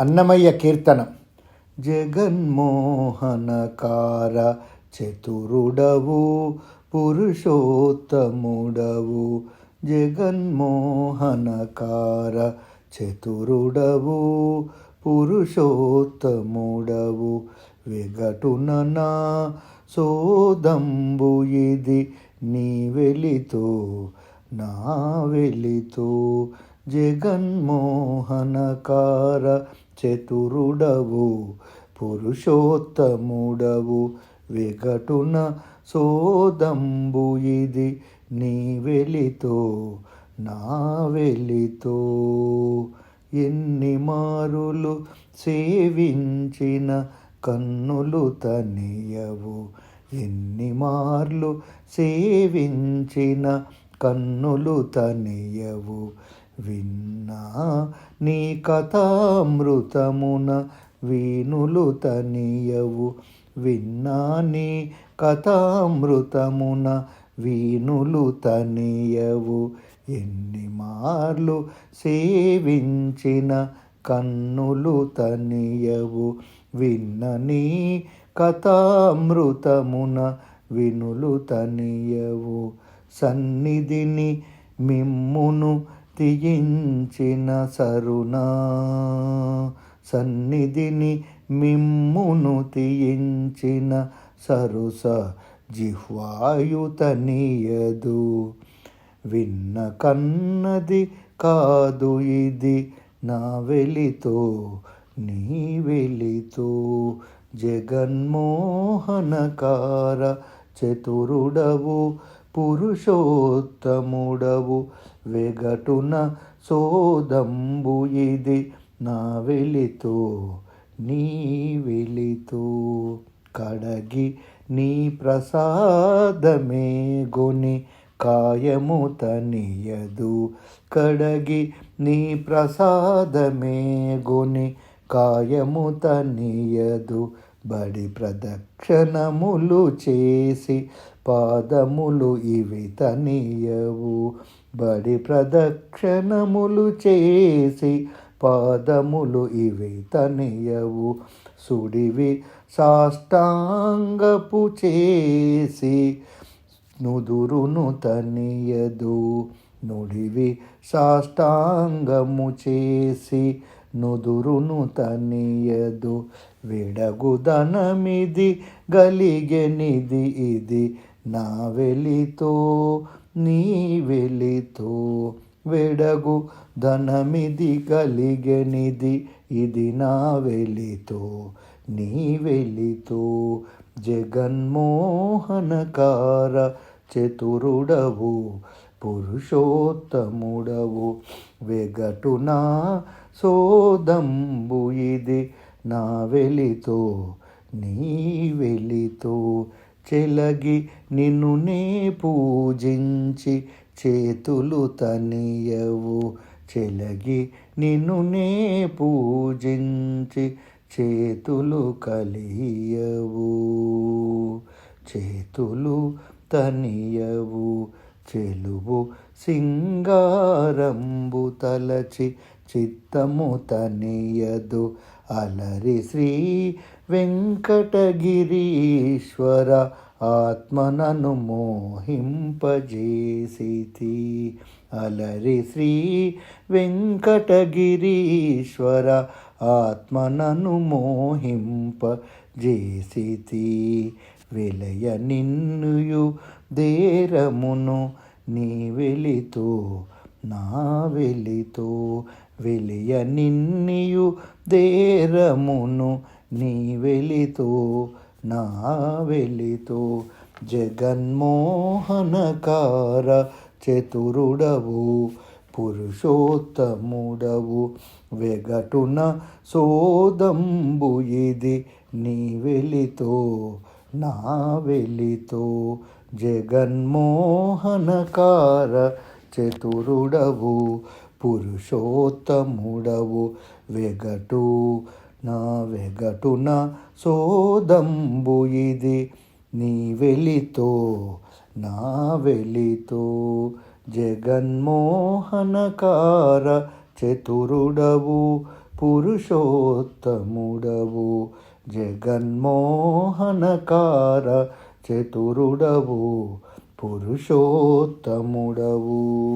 అన్నమయ్య కీర్తనం. జగన్మోహనకార చతురుడవు పురుషోత్తముడవు. జగన్మోహనకార చతురుడవు పురుషోత్తముడవు. వెగటున సోదంబు ఇది నీ వెలితో నా వెలితో జగన్మోహనకార చతురుడవు పురుషోత్తముడవు విఘటున సోదంబు ఇది నీ వెలితో నా వెలితో. ఎన్ని మారులు సేవించిన కన్నులు తనియవు ఎన్ని మార్లు సేవించిన కన్నులు తనియవు. విన్నా నీ కథామృతమున వీణులు తనియవు. విన్నా నీ కథామృతమున వీణులు తనియవు. ఎన్ని మార్లు సేవించిన కన్నులు తనియవు. విన్నని కథామృతమున వినులు తనియవు. సన్నిధిని మిమ్మును తీయించిన సరుణా సన్నిధిని మిమ్మును తీయించిన సరుస జిహ్వాయుతనీయదు విన్న కన్నది కాదు ఇది నా వెలితో నీ వెలితో. జగన్మోహనకార చతురుడవు పురుషోత్తముడవు వెగటున సోదంబు ఇది నా వెలితో నీ వెలితో. కడగి నీ ప్రసాదమే గొని కాయము తనియదు. కడగి నీ ప్రసాదమే గొని కాయము తనియదు. బడి ప్రదక్షిణములు చేసి పాదములు ఇవి తనియవు. బడి ప్రదక్షిణములు చేసి పాదములు ఇవి తనియవు. సుడివి సాష్టాంగపు చేసి నుదురును తనియదు. నుడివి సాష్టాంగము చేసి నుదురును తనియదు. విడగుదనమిది గలిగెనిది ఇది నా వెలితో నీ వెలితో వెడగు ధనమిది కలిగనిది ఇది నా వెలితో నీ వెలితో జగన్మోహనకార చతురుడవు పురుషోత్తముడవు వెగటునా సోదంబు ఇది నా వెలితో నీ వెలితో చెలగి నిన్ను నే పూజించి చేతులు తనియవు. చెలగి నిన్ను నే పూజించి చేతులు కలియవు. చేతులు తనియవు. చెలువు సింగారంబు తలచి చిత్తము తనియదు అలరి శ్రీ వెంకటగిరీశ్వర ఆత్మనను మోహింపజేసితి అలరి శ్రీ వెంకటగిరీశ్వర ఆత్మనను మోహింప జేసితి వెలయ నిన్నుయు దేరమును నీ వెలితో నా వెలితో వెలియ నిన్నియు దేరమును నీ వెలితో నా వెలితో. జగన్మోహనకార చతురుడవు పురుషోత్తముడవు వెగటున సోదంబు ఇది నీ వెలితో నా వెలితో. జగన్మోహనకార చతురుడవు పురుషోత్తముడవు వెగటు నా వెగటున సోదంబు ఇది నీ వెలితో నా వెలితో. జగన్మోహనకార చతురుడవు పురుషోత్తముడవు. జగన్మోహనకార చతురుడవు పురుషోత్తముడవు.